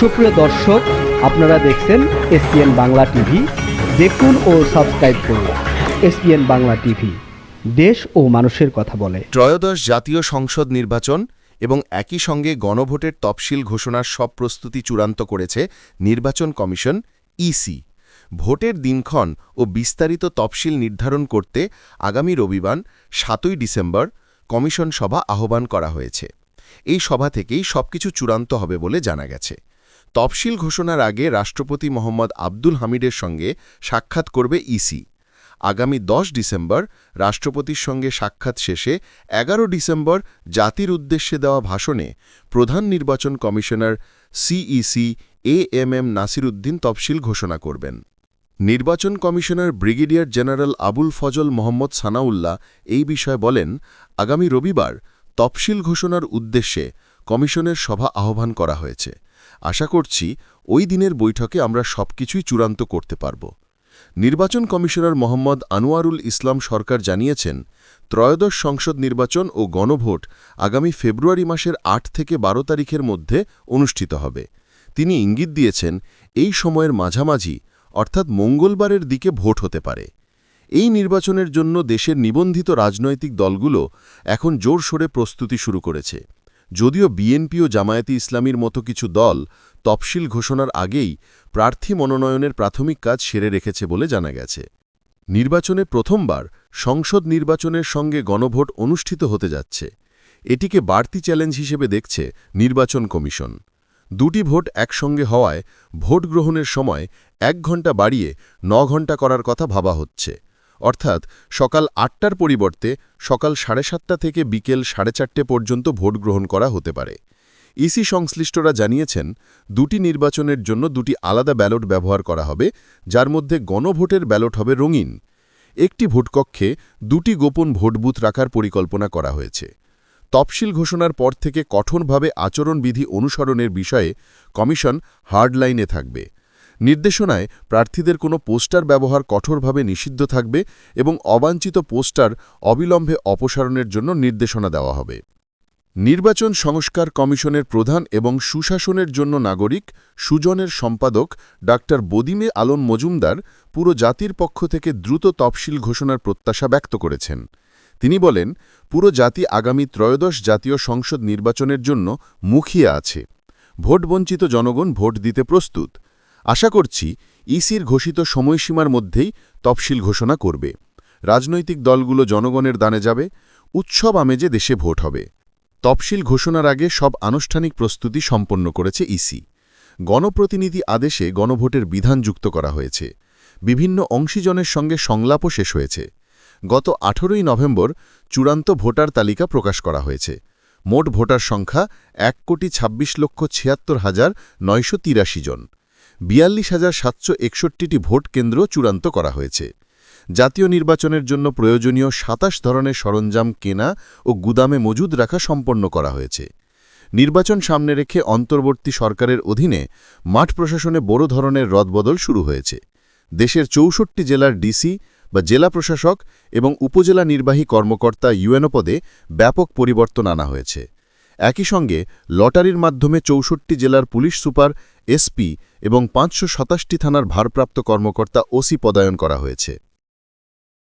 সুপ্রিয় দর্শক, আপনারা দেখছেন এসপিএন বাংলা টিভি। দেখুন ও সাবস্ক্রাইব করুন এসপিএন বাংলা টিভি। দেশ ও মানুষের কথা বলে। ত্রয়োদশ জাতীয় সংসদ নির্বাচন এবং একই সঙ্গে গণভোটের তফসিল ঘোষণার সব প্রস্তুতি চূড়ান্ত করেছে নির্বাচন কমিশন ইসি ভোটের দিনক্ষণ ও বিস্তারিত তফসিল নির্ধারণ করতে আগামী রবিবার, সাতই ডিসেম্বর, কমিশন সভা আহ্বান করা হয়েছে। এই সভা থেকেই সবকিছু চূড়ান্ত হবে বলে জানা গেছে। তফসিল ঘোষণার আগে রাষ্ট্রপতি মোহাম্মদ আব্দুল হামিদের সঙ্গে সাক্ষাৎ করবে ইসি। আগামী ১০ ডিসেম্বর রাষ্ট্রপতির সঙ্গে সাক্ষাৎ শেষে এগারো ডিসেম্বর জাতির উদ্দেশ্যে দেওয়া ভাষণে প্রধান নির্বাচন commissioner CEC A M M Nasiruddin তফসিল ঘোষণা করবেন। নির্বাচন commissioner brigadier general Abul Fazal Mohammad Sanaullah এই বিষয়ে বলেন, আগামী রবিবার তফসিল ঘোষণার উদ্দেশ্যে কমিশনের সভা আহ্বান করা হয়েছে। আশা করছি ওই দিনের বৈঠকে আমরা সবকিছুই চূড়ান্ত করতে পারব। নির্বাচন কমিশনার মোহাম্মদ আনোয়ারুল ইসলাম সরকার জানিয়েছেন, ত্রয়োদশ সংসদ নির্বাচন ও গণভোট আগামী ফেব্রুয়ারি মাসের আট থেকে বারো তারিখের মধ্যে অনুষ্ঠিত হবে। তিনি ইঙ্গিত দিয়েছেন, এই সময়ের মাঝামাঝি, অর্থাৎ মঙ্গলবারের দিকে ভোট হতে পারে। এই নির্বাচনের জন্য দেশের নিবন্ধিত রাজনৈতিক দলগুলো এখন জোরসোরে প্রস্তুতি শুরু করেছে। যদিও বিএনপি ও জামায়াতি ইসলামীর মতো কিছু দল তফসিল ঘোষণার আগেই প্রার্থী মনোনয়নের প্রাথমিক কাজ সেরে রেখেছে বলে জানা গেছে। নির্বাচনে প্রথমবার সংসদ নির্বাচনের সঙ্গে গণভোট অনুষ্ঠিত হতে যাচ্ছে। এটিকে বাড়তি চ্যালেঞ্জ হিসেবে দেখছে নির্বাচন কমিশন। দুটি ভোট একসঙ্গে হওয়ায় ভোট গ্রহণের সময় এক ঘণ্টা বাড়িয়ে ন ঘণ্টা করার কথা ভাবা হচ্ছে। অর্থাৎ সকাল আটটার পরিবর্তে সকাল সাড়ে সাতটা থেকে বিকেল সাড়ে চারটে পর্যন্ত ভোট গ্রহণ করা হতে পারে। ইসি সংশ্লিষ্টরা জানিয়েছেন, দুটি নির্বাচনের জন্য দুটি আলাদা ব্যালট ব্যবহার করা হবে, যার মধ্যে গণভোটের ব্যালট হবে রঙিন। একটি ভোটকক্ষে দুটি গোপন ভোটবুথ রাখার পরিকল্পনা করা হয়েছে। তফসিল ঘোষণার পর থেকে কঠোরভাবে আচরণবিধি অনুসরণের বিষয়ে কমিশন হার্ডলাইনে থাকবে। নির্দেশনায় প্রার্থীদের কোনো পোস্টার ব্যবহার কঠোরভাবে নিষিদ্ধ থাকবে এবং অবাঞ্ছিত পোস্টার অবিলম্বে অপসারণের জন্য নির্দেশনা দেওয়া হবে। নির্বাচন সংস্কার কমিশনের প্রধান এবং সুশাসনের জন্য নাগরিক, সুজনের সম্পাদক ডাক্তার বদিমে আলম মজুমদার পুরো জাতির পক্ষ থেকে দ্রুত তফসিল ঘোষণার প্রত্যাশা ব্যক্ত করেছেন। তিনি বলেন, পুরো জাতি আগামী ত্রয়োদশ জাতীয় সংসদ নির্বাচনের জন্য মুখিয়ে আছে। ভোটবঞ্চিত জনগণ ভোট দিতে প্রস্তুত। আশা করছি ইসির ঘোষিত সময়সীমার মধ্যেই তফসিল ঘোষণা করবে। রাজনৈতিক দলগুলো জনগণের দানে যাবে, উৎসব আমেজে দেশে ভোট হবে। তফসিল ঘোষণার আগে সব আনুষ্ঠানিক প্রস্তুতি সম্পন্ন করেছে ইসি। গণপ্রতিনিধি আদেশে গণভোটের বিধান যুক্ত করা হয়েছে। বিভিন্ন অংশীজনের সঙ্গে সংলাপও শেষ হয়েছে। গত আঠেরোই নভেম্বর চূড়ান্ত ভোটার তালিকা প্রকাশ করা হয়েছে। মোট ভোটার সংখ্যা এক কোটি ২৬ লক্ষ ছিয়াত্তর হাজার নয়শো জন। বিয়াল্লিশ হাজার সাতশো একষট্টিটি ভোট কেন্দ্র চূড়ান্ত করা হয়েছে। জাতীয় নির্বাচনের জন্য প্রয়োজনীয় সাতাশ ধরনের সরঞ্জাম কেনা ও গুদামে মজুদ রাখা সম্পন্ন করা হয়েছে। নির্বাচন সামনে রেখে অন্তর্বর্তী সরকারের অধীনে মাঠ প্রশাসনে বড় ধরনের রদবদল শুরু হয়েছে। দেশের চৌষট্টি জেলার ডিসি বা জেলা প্রশাসক এবং উপজেলা নির্বাহী কর্মকর্তা ইউএনও পদে ব্যাপক পরিবর্তন আনা হয়েছে। একই সঙ্গে লটারির মাধ্যমে চৌষট্টি জেলার পুলিশ সুপার, এসপি এবং পাঁচশো থানার ভারপ্রাপ্ত কর্মকর্তা ওসি পদায়ন করা হয়েছে।